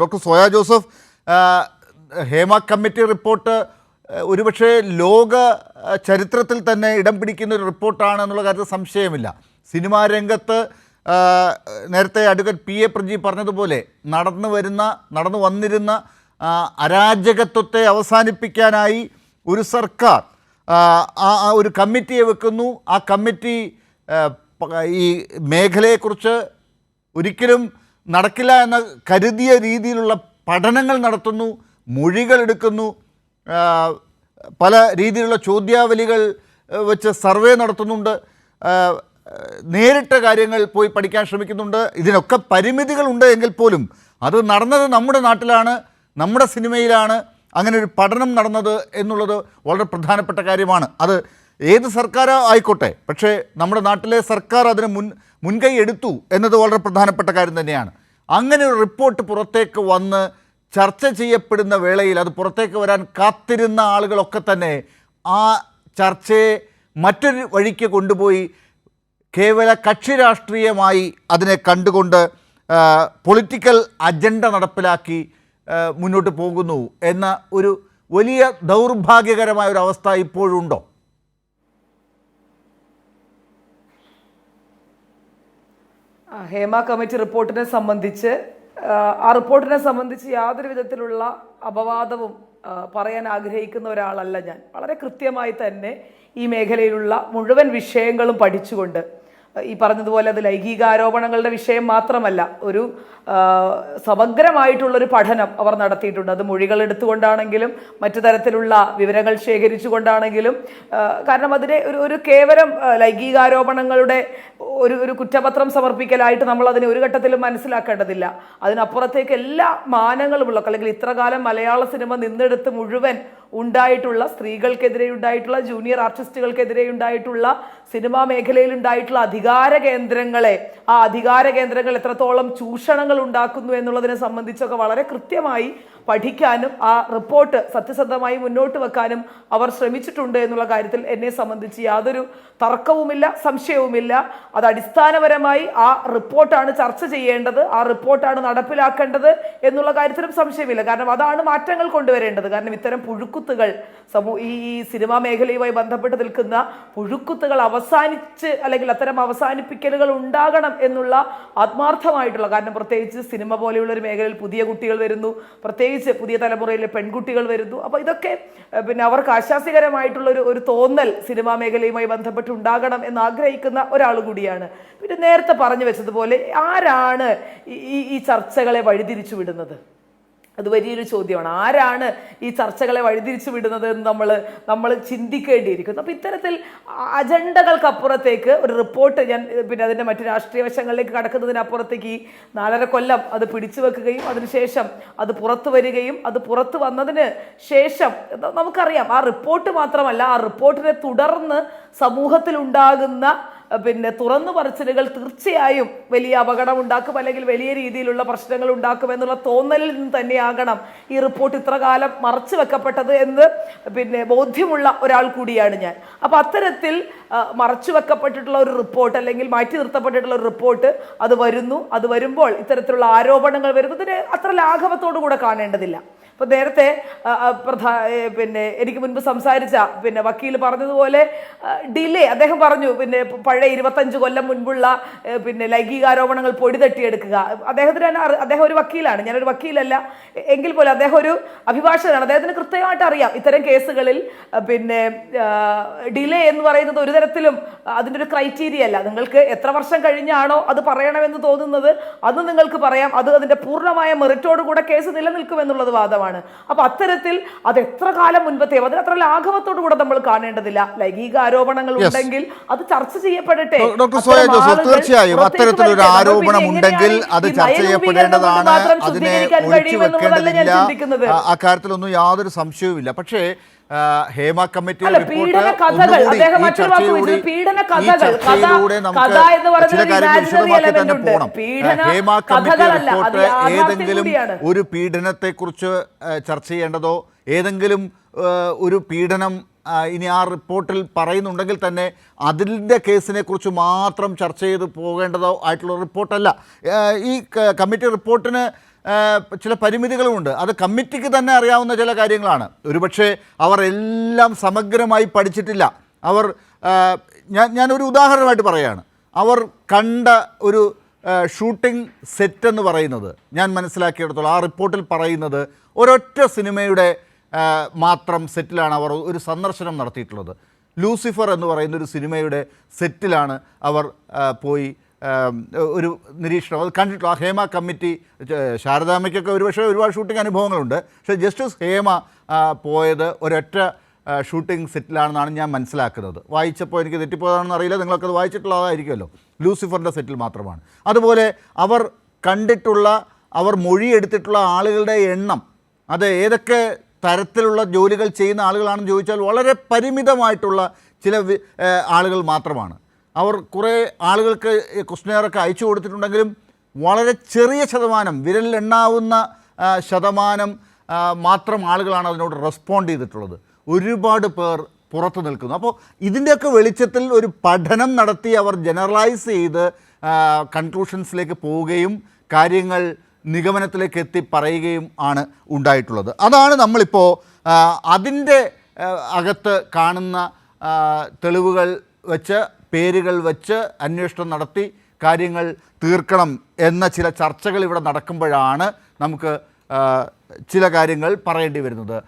Doctor Soya Joseph Hema committee report ഒരുപക്ഷെ ലോക ചരിത്രത്തിൽ തന്നെ ഇടം പിടിക്കുന്ന ഒരു റിപ്പോർട്ടാണ് എന്നുള്ള കാര്യത്തിൽ സംശയമില്ല. സിനിമാ രംഗത്ത് നേരത്തെ അഡ്വക്കേറ്റ് പി എ പ്രജി പറഞ്ഞതുപോലെ നടന്നു വരുന്ന നടന്നു വന്നിരുന്ന അരാജകത്വത്തെ അവസാനിപ്പിക്കാനായി ഒരു സർക്കാർ ആ, ഒരു കമ്മിറ്റിയെ വെക്കുന്നു. ആ കമ്മിറ്റി ഈ മേഖലയെക്കുറിച്ച് ഒരിക്കലും നടക്കില്ല എന്ന കരുതിയ രീതിയിലുള്ള പഠനങ്ങൾ നടത്തുന്നു മൊഴികൾ എടുക്കുന്നു പല രീതിയിലുള്ള ചോദ്യാവലികൾ വെച്ച് സർവേ നടത്തുന്നുണ്ട് നേരിട്ട കാര്യങ്ങൾ പോയി പഠിക്കാൻ ശ്രമിക്കുന്നുണ്ട്. ഇതിനൊക്കെ പരിമിതികളുണ്ട് എങ്കിൽ പോലും അത് നടന്നത് നമ്മുടെ നാട്ടിലാണ് നമ്മുടെ സിനിമയിലാണ് അങ്ങനെ ഒരു പഠനം നടന്നത് എന്നുള്ളത് വളരെ പ്രധാനപ്പെട്ട കാര്യമാണ്. അത് ഏത് സർക്കാർ ആയിക്കോട്ടെ പക്ഷേ നമ്മുടെ നാട്ടിലെ സർക്കാർ അതിന് മുൻ മുൻകൈ എടുത്തു എന്നത് വളരെ പ്രധാനപ്പെട്ട കാര്യം തന്നെയാണ്. അങ്ങനെ ഒരു റിപ്പോർട്ട് പുറത്തേക്ക് വന്ന് ചർച്ച ചെയ്യപ്പെടുന്ന വേളയിൽ അത് പുറത്തേക്ക് വരാൻ കാത്തിരുന്ന ആളുകളൊക്കെ തന്നെ ആ ചർച്ചയെ മറ്റൊരു വഴിക്ക് കൊണ്ടുപോയി കേവല കക്ഷി രാഷ്ട്രീയമായി അതിനെ കണ്ടുകൊണ്ട് പൊളിറ്റിക്കൽ അജണ്ട നടപ്പിലാക്കി മുന്നോട്ട് പോകുന്നു എന്ന ഒരു വലിയ ദൗർഭാഗ്യകരമായ ഒരു അവസ്ഥ ഇപ്പോഴുണ്ടോ ആ, ഹേമ കമ്മിറ്റി റിപ്പോർട്ടിനെ സംബന്ധിച്ച് ആ, റിപ്പോർട്ടിനെ സംബന്ധിച്ച് യാതൊരു വിധത്തിലുള്ള അപവാദവും പറയാൻ ആഗ്രഹിക്കുന്ന ഒരാളല്ല ഞാൻ. വളരെ കൃത്യമായി തന്നെ ഈ മേഖലയിലുള്ള മുഴുവൻ വിഷയങ്ങളും പഠിച്ചുകൊണ്ട് ഈ പറഞ്ഞതുപോലെ അത് ലൈംഗികാരോപണങ്ങളുടെ വിഷയം മാത്രമല്ല ഒരു സമഗ്രമായിട്ടുള്ളൊരു പഠനം അവർ നടത്തിയിട്ടുണ്ട്. അത് മൊഴികൾ എടുത്തുകൊണ്ടാണെങ്കിലും മറ്റു തരത്തിലുള്ള വിവരങ്ങൾ ശേഖരിച്ചുകൊണ്ടാണെങ്കിലും കൊണ്ടാണെങ്കിലും കാരണം അതിനെ ഒരു ഒരു കേവലം ലൈംഗികാരോപണങ്ങളുടെ ഒരു ഒരു കുറ്റപത്രം സമർപ്പിക്കലായിട്ട് നമ്മൾ അതിനെ ഒരു ഘട്ടത്തിലും മനസ്സിലാക്കേണ്ടതില്ല. അതിനപ്പുറത്തേക്ക് എല്ലാ മാനങ്ങളുമുള്ള അല്ലെങ്കിൽ ഇത്രകാലം മലയാള സിനിമ നിന്നെടുത്ത് മുഴുവൻ ഉണ്ടായിട്ടുള്ള സ്ത്രീകൾക്കെതിരെ ഉണ്ടായിട്ടുള്ള ജൂനിയർ ആർട്ടിസ്റ്റുകൾക്കെതിരെ ഉണ്ടായിട്ടുള്ള സിനിമാ മേഖലയിൽ ഉണ്ടായിട്ടുള്ള അധികാര കേന്ദ്രങ്ങളെ ആ അധികാര കേന്ദ്രങ്ങൾ എത്രത്തോളം ചൂഷണങ്ങൾ ഉണ്ടാക്കുന്നു എന്നുള്ളതിനെ സംബന്ധിച്ചൊക്കെ വളരെ കൃത്യമായി പഠിക്കാനും ആ റിപ്പോർട്ട് സത്യസന്ധമായി മുന്നോട്ട് വെക്കാനും അവർ ശ്രമിച്ചിട്ടുണ്ട് എന്നുള്ള കാര്യത്തിൽ എന്നെ സംബന്ധിച്ച് യാതൊരു തർക്കവുമില്ല സംശയവുമില്ല. അത് അടിസ്ഥാനപരമായി ആ റിപ്പോർട്ടാണ് ചർച്ച ചെയ്യേണ്ടത് ആ റിപ്പോർട്ടാണ് നടപ്പിലാക്കേണ്ടത് എന്നുള്ള കാര്യത്തിലും സംശയമില്ല. കാരണം അതാണ് മാറ്റങ്ങൾ കൊണ്ടുവരേണ്ടത്. കാരണം ഇത്തരം പുഴുക്കുത്തുകൾ സമൂ ഈ സിനിമാ മേഖലയുമായി ബന്ധപ്പെട്ട് നിൽക്കുന്ന പുഴുക്കുത്തുകൾ അവസാനിച്ച് അല്ലെങ്കിൽ അത്തരം അവസാനിപ്പിക്കലുകൾ ഉണ്ടാകണം എന്നുള്ള ആത്മാർത്ഥമായിട്ടുള്ള കാരണം പ്രത്യേകിച്ച് സിനിമ പോലെയുള്ള ഒരു മേഖലയിൽ പുതിയ കുട്ടികൾ വരുന്നു പ്രത്യേകിച്ച് പുതിയ തലമുറയിലെ പെൺകുട്ടികൾ വരുന്നു. അപ്പോൾ ഇതൊക്കെ പിന്നെ അവർക്ക് ആശാസ്യകരമായിട്ടുള്ള ഒരു ഒരു തോന്നൽ സിനിമാ മേഖലയുമായി ബന്ധപ്പെട്ട് ഉണ്ടാകണം എന്ന് ആഗ്രഹിക്കുന്ന ഒരാൾ കൂടിയാണ്. പിന്നെ നേരത്തെ പറഞ്ഞു വെച്ചതുപോലെ ആരാണ് ഈ ഈ ചർച്ചകളെ വഴിതിരിച്ചു വിടുന്നത്? അത് വലിയൊരു ചോദ്യമാണ്. ആരാണ് ഈ ചർച്ചകളെ വഴിതിരിച്ചു വിടുന്നത് എന്ന് നമ്മൾ നമ്മൾ ചിന്തിക്കേണ്ടിയിരിക്കുന്നു. അപ്പോൾ ഇത്തരത്തിൽ അജണ്ടകൾക്കപ്പുറത്തേക്ക് ഒരു റിപ്പോർട്ട് ഞാൻ പിന്നെ അതിന്റെ മറ്റു രാഷ്ട്രീയ വശങ്ങളിലേക്ക് കടക്കുന്നതിനപ്പുറത്തേക്ക് ഈ നാലര കൊല്ലം അത് പിടിച്ചു വെക്കുകയും അതിനുശേഷം അത് പുറത്തു വരികയും അത് പുറത്തു വന്നതിന് ശേഷം നമുക്കറിയാം. ആ റിപ്പോർട്ട് മാത്രമല്ല ആ റിപ്പോർട്ടിനെ തുടർന്ന് അഹ് പിന്നെ തുറന്നു പറച്ചിലുകൾ തീർച്ചയായും വലിയ അപകടം ഉണ്ടാക്കും അല്ലെങ്കിൽ വലിയ രീതിയിലുള്ള പ്രശ്നങ്ങൾ ഉണ്ടാക്കും എന്നുള്ള തോന്നലിൽ നിന്ന് തന്നെയാകണം ഈ റിപ്പോർട്ട് ഇത്ര കാലം മറച്ചു വെക്കപ്പെട്ടത് എന്ന് പിന്നെ ബോധ്യമുള്ള ഒരാൾ കൂടിയാണ് ഞാൻ. അപ്പൊ അത്തരത്തിൽ മറച്ചു വെക്കപ്പെട്ടിട്ടുള്ള ഒരു റിപ്പോർട്ട് അല്ലെങ്കിൽ മാറ്റി നിർത്തപ്പെട്ടിട്ടുള്ള ഒരു റിപ്പോർട്ട് അത് വരുന്നു. അത് വരുമ്പോൾ ഇത്തരത്തിലുള്ള ആരോപണങ്ങൾ വരുന്നതിന് അത്ര ലാഘവത്തോടു കൂടെ കാണേണ്ടതില്ല. ഇപ്പൊ നേരത്തെ പ്രധാ പിന്നെ എനിക്ക് മുൻപ് സംസാരിച്ച പിന്നെ വക്കീൽ പറഞ്ഞതുപോലെ ഡിലേ അദ്ദേഹം പറഞ്ഞു പിന്നെ പഴയ ഇരുപത്തഞ്ച് കൊല്ലം മുൻപുള്ള പിന്നെ ലൈംഗികാരോപണങ്ങൾ പൊടി തട്ടിയെടുക്കുക. അദ്ദേഹത്തിന് അദ്ദേഹം ഒരു വക്കീലാണ് ഞാനൊരു വക്കീലല്ല. എങ്കിൽ പോലും അദ്ദേഹം ഒരു അഭിഭാഷകനാണ്. അദ്ദേഹത്തിന് കൃത്യമായിട്ട് അറിയാം ഇത്തരം കേസുകളിൽ പിന്നെ ഡിലേ എന്ന് പറയുന്നത് ഒരു തരത്തിലും അതിന്റെ ഒരു ക്രൈറ്റീരിയ അല്ല. നിങ്ങൾക്ക് എത്ര വർഷം കഴിഞ്ഞാണോ അത് പറയണമെന്ന് തോന്നുന്നത് അത് നിങ്ങൾക്ക് പറയാം. അത് അതിന്റെ പൂർണമായ മെറിറ്റോടുകൂടെ കേസ് നിലനിൽക്കും എന്നുള്ളത് വാദമാണ് അപ്പൊ അത്തരത്തിൽ അത് എത്ര കാലം മുൻപത്തെ അതിന് അത്ര ലാഘവത്തോടു കൂടെ നമ്മൾ കാണേണ്ടതില്ല. ലൈംഗിക ആരോപണങ്ങൾ ഉണ്ടെങ്കിൽ അത് ചർച്ച ചെയ്യപ്പെടട്ടെ. ഡോക്ടർ സോയ ജോസഫ് തീർച്ചയായും അത്തരത്തിലൊരു ആരോപണം ഉണ്ടെങ്കിൽ അത് ചർച്ച ചെയ്യപ്പെടേണ്ടതാണ്. അതിനെ ഒഴിച്ചു വെക്കേണ്ടതില്ല. അക്കാര്യത്തിലൊന്നും യാതൊരു സംശയവുമില്ല. പക്ഷേ ഹേമ കമ്മിറ്റി റിപ്പോർട്ട് ഏതെങ്കിലും ഒരു പീഡനത്തെ കുറിച്ച് ചർച്ച ചെയ്യേണ്ടതോ ഏതെങ്കിലും ഒരു പീഡനം ഇനി ആ റിപ്പോർട്ടിൽ പറയുന്നുണ്ടെങ്കിൽ തന്നെ അതിന്റെ കേസിനെ കുറിച്ച് മാത്രം ചർച്ച ചെയ്ത് പോകേണ്ടതോ ആയിട്ടുള്ള റിപ്പോർട്ടല്ല. ഈ കമ്മിറ്റി റിപ്പോർട്ടിന് ചില പരിമിതികളുമുണ്ട്. അത് കമ്മിറ്റിക്ക് തന്നെ അറിയാവുന്ന ചില കാര്യങ്ങളാണ്. ഒരുപക്ഷെ അവർ എല്ലാം സമഗ്രമായി പഠിച്ചിട്ടില്ല. അവർ ഞാൻ ഞാനൊരു ഉദാഹരണമായിട്ട് പറയുകയാണ് അവർ കണ്ട ഒരു ഷൂട്ടിംഗ് സെറ്റ് എന്ന് പറയുന്നത് ഞാൻ മനസ്സിലാക്കിയിടത്തോളം ആ റിപ്പോർട്ടിൽ പറയുന്നത് ഒരൊറ്റ സിനിമയുടെ മാത്രം സെറ്റിലാണ് അവർ ഒരു സന്ദർശനം നടത്തിയിട്ടുള്ളത്. ലൂസിഫർ എന്ന് പറയുന്ന ഒരു സിനിമയുടെ സെറ്റിലാണ് അവർ പോയി ഒരു നിരീക്ഷണം. അത് കണ്ടിട്ടുള്ള ആ ഹേമ കമ്മിറ്റി ശാരദാമയ്ക്കൊക്കെ ഒരുപക്ഷെ ഒരുപാട് ഷൂട്ടിംഗ് അനുഭവങ്ങളുണ്ട്. പക്ഷേ ജസ്റ്റിസ് ഹേമ പോയത് ഒരൊറ്റ ഷൂട്ടിംഗ് സെറ്റിലാണെന്നാണ് ഞാൻ മനസ്സിലാക്കുന്നത്. വായിച്ചപ്പോൾ എനിക്ക് തെറ്റിപ്പോയതാണെന്ന് അറിയില്ല. നിങ്ങളൊക്കെ അത് വായിച്ചിട്ടുള്ളതായിരിക്കുമല്ലോ ലൂസിഫറിന്റെ സെറ്റിൽ മാത്രമാണ്. അതുപോലെ അവർ കണ്ടിട്ടുള്ള അവർ മൊഴിയെടുത്തിട്ടുള്ള ആളുകളുടെ എണ്ണം അത് ഏതൊക്കെ തരത്തിലുള്ള ജോലികൾ ചെയ്യുന്ന ആളുകളാണെന്ന് ചോദിച്ചാൽ വളരെ പരിമിതമായിട്ടുള്ള ചില ആളുകൾ മാത്രമാണ്. അവർ കുറേ ആളുകൾക്ക് ക്വസ്റ്റനെയറൊക്കെ അയച്ചു കൊടുത്തിട്ടുണ്ടെങ്കിലും വളരെ ചെറിയ ശതമാനം വിരലിലെണ്ണാവുന്ന ശതമാനം മാത്രം ആളുകളാണ് അതിനോട് റെസ്പോണ്ട് ചെയ്തിട്ടുള്ളത്. ഒരുപാട് പേർ പുറത്ത് നിൽക്കുന്നു. അപ്പോൾ ഇതിന്റെയൊക്കെ വെളിച്ചത്തിൽ ഒരു പഠനം നടത്തി അവർ ജനറലൈസ് ചെയ്ത് കൺക്ലൂഷൻസിലേക്ക് പോവുകയും കാര്യങ്ങൾ നിഗമനത്തിലേക്ക് എത്തി പറയുകയും ആണ് ഉണ്ടായിട്ടുള്ളത്. അതാണ് നമ്മളിപ്പോൾ അതിന്റെ അകത്ത് കാണുന്ന തെളിവുകൾ വെച്ച് പേരുകൾ വെച്ച് അന്വേഷണം നടത്തി കാര്യങ്ങൾ തീർക്കണം എന്ന ചില ചർച്ചകൾ ഇവിടെ നടക്കുമ്പോഴാണ് നമുക്ക് ചില കാര്യങ്ങൾ പറയേണ്ടി വരുന്നത്.